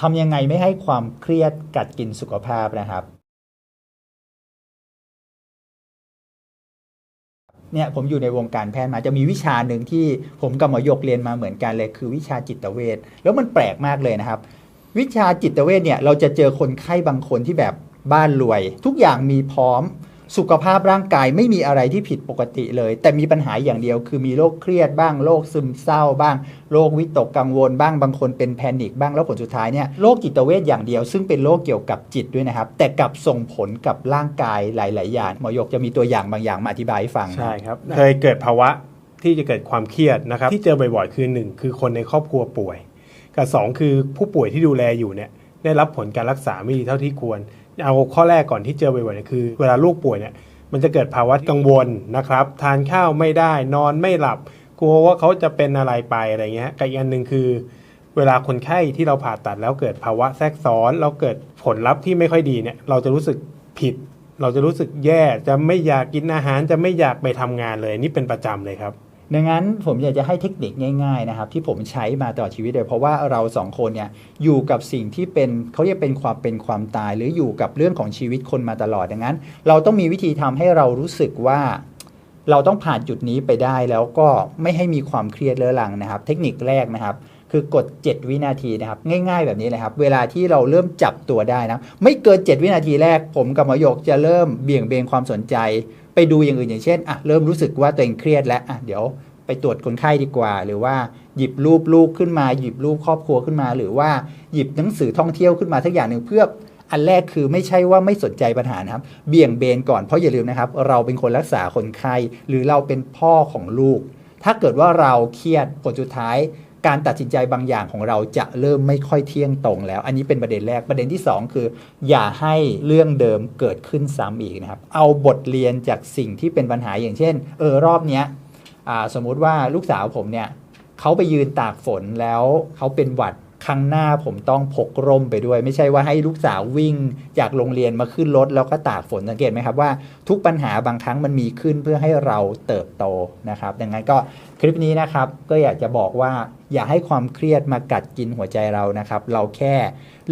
ทำยังไงไม่ให้ความเครียดกัดกินสุขภาพนะครับ เนี่ยผมอยู่ในวงการแพทย์มาจะมีวิชาหนึ่งที่ผมกับหมอยกเรียนมาเหมือนกันเลย คือวิชาจิตเวชแล้วมันแปลกมากเลยนะครับ วิชาจิตเวชเนี่ยเราจะเจอคนไข้บางคนที่แบบบ้านรวย ทุกอย่างมีพร้อม สุขภาพร่างกายไม่มีอะไรที่ผิดปกติเลย แต่มีปัญหาอย่างเดียว คือมีโรคเครียดบ้างโรคซึมเศร้าบ้างโรควิตกกังวลบ้างบางคนเป็นแพนิคบ้างแล้วผลสุดท้ายเนี่ยโรคจิตเวชอย่างเดียว ซึ่งเป็นโรคเกี่ยวกับจิตด้วยนะครับ แต่กลับส่งผลกับร่างกายหลาย ๆ อย่างหมอยกจะมีตัวอย่างบางอย่างมาอธิบายให้ฟังใช่ครับเคยเกิดภาวะที่จะเกิดความเครียดนะครับ ที่เจอบ่อย ๆ คือหนึ่งคือคนในครอบครัวป่วย กับสองคือผู้ป่วยที่ดูแลอยู่เนี่ยได้รับผลการรักษาไม่ดีเท่าที่ควร เอาข้อแรกก่อนที่เจอบ่อยๆเนี่ยคือ เวลาลูกป่วยเนี่ยมันจะเกิดภาวะกังวลนะครับ ทานข้าวไม่ได้นอนไม่หลับ กลัวว่าเขาจะเป็นอะไรไปอะไรเงี้ยกับอีกอันหนึ่งคือ เวลาคนไข้ที่เราผ่าตัดแล้วเกิดภาวะแทรกซ้อนแล้วเกิดผลลัพธ์ที่ไม่ค่อยดีเนี่ยเราจะรู้สึกผิด เราจะรู้สึกแย่จะไม่อยากกินอาหารจะไม่อยากไปทำงานเลยนี่เป็นประจำเลยครับ ดังนั้นผมอยากจะให้เทคนิคง่ายๆนะครับที่ผมใช้มาตลอดชีวิตเลย เพราะว่าเราสองคนเนี่ยอยู่กับสิ่งที่เป็นเขาเรียกเป็นความเป็นความตาย หรืออยู่กับเรื่องของชีวิตคนมาตลอดดังนั้น เราต้องมีวิธีทำให้เรารู้สึกว่าเราต้องผ่านจุดนี้ไปได้แล้วก็ไม่ให้มีความเครียดเรื้อรังนะครับ เทคนิคแรกนะครับ คือกด 7 วินาทีนะครับง่าย ๆ แบบนี้เลยครับ เวลาที่เราเริ่มจับตัวได้นะไม่เกิน 7 วินาทีแรก ผมกับหมอยกจะเริ่มเบี่ยงเบนความสนใจ ไปดูอย่างอื่นอย่างเช่นอะเริ่มรู้สึกว่าตัวเองเครียดแล้วอะเดี๋ยวไปตรวจคนไข้ดีกว่า หรือว่าหยิบรูปลูกขึ้นมา หยิบรูปครอบครัวขึ้นมา หรือว่าหยิบหนังสือท่องเที่ยวขึ้นมาทักอย่างหนึ่งเพื่ออันแรกคือไม่ใช่ว่าไม่สนใจปัญหานะครับ เบี่ยงเบนก่อนเพราะอย่าลืมนะครับ เราเป็นคนรักษาคนไข้หรือเราเป็นพ่อของลูก ถ้าเกิดว่าเราเครียดผลสุดท้าย การตัดสินใจบางอย่างของเราจะเริ่มไม่ค่อยเที่ยงตรงแล้ว อันนี้เป็นประเด็นแรกประเด็นที่ 2 คือ อย่าให้เรื่องเดิมเกิดขึ้นซ้ำอีกนะครับ เอาบทเรียนจากสิ่งที่เป็นปัญหาอย่างเช่น เออรอบเนี้ยสมมุติว่าลูกสาวผมเนี่ยเขาไปยืนตากฝนแล้วเขาเป็นหวัด ครั้งหน้าผมต้องพกร่มไปด้วย ไม่ใช่ว่าให้ลูกสาววิ่ง จากโรงเรียนมาขึ้นรถแล้วก็ตากฝนสังเกตไหมครับว่าทุกปัญหาบางครั้งมันมีขึ้นเพื่อให้เราเติบโตนะครับ ดังนั้นก็คลิปนี้นะครับก็อยากจะบอกว่าอย่าให้ความเครียดมากัดกินหัวใจเรานะครับ เราแค่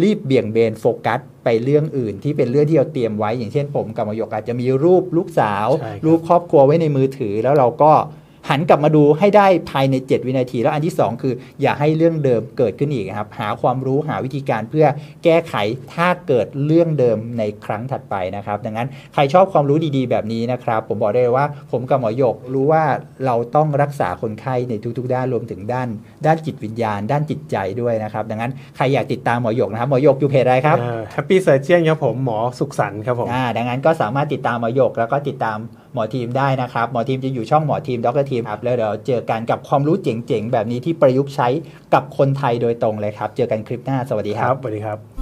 รีบเบี่ยงเบนโฟกัสไปเรื่องอื่น ที่เป็นเรื่องที่เราเตรียมไว้ อย่างเช่นผมกับมายกอาจจะมีรูปลูกสาวใช่ครับรูปครอบครัวไว้ในมือถือแล้วเราก็ หันกลับมาดูให้ได้ภายใน 7 วินาที แล้วอันที่ 2 คือ อย่าให้เรื่องเดิมเกิดขึ้นอีกนะครับ หาความรู้หาวิธีการเพื่อแก้ไขถ้าเกิดเรื่องเดิมในครั้งถัดไปนะครับ ดังนั้นใครชอบความรู้ดีๆ แบบนี้นะครับ ผมบอกได้เลยว่า ผมกับหมอหยกรู้ว่าเราต้องรักษาคนไข้ในทุกๆ ด้านรวมถึงด้าน ด้านจิตวิญญาณ ด้านจิตใจด้วยนะครับ ดังนั้นใครอยากติดตามหมอหยกนะครับหมอหยกอยู่เพจอะไรครับแฮปปี้เซอร์เจียนครับผมหมอสุขสันต์ครับผมอ่าดังนั้นก็สามารถติดตามหมอหยกแล้วก็ติดตามห มอทีมได้นะครับ หมอทีมจะอยู่ช่องหมอทีมด็อกเตอร์ทีมครับแล้วเดี๋ยวเจอกันกับความรู้เจ๋งๆ แบบนี้ที่ประยุกต์ใช้กับคนไทยโดยตรงเลยครับ เจอกันคลิปหน้าสวัสดีครับสวัสดีครับ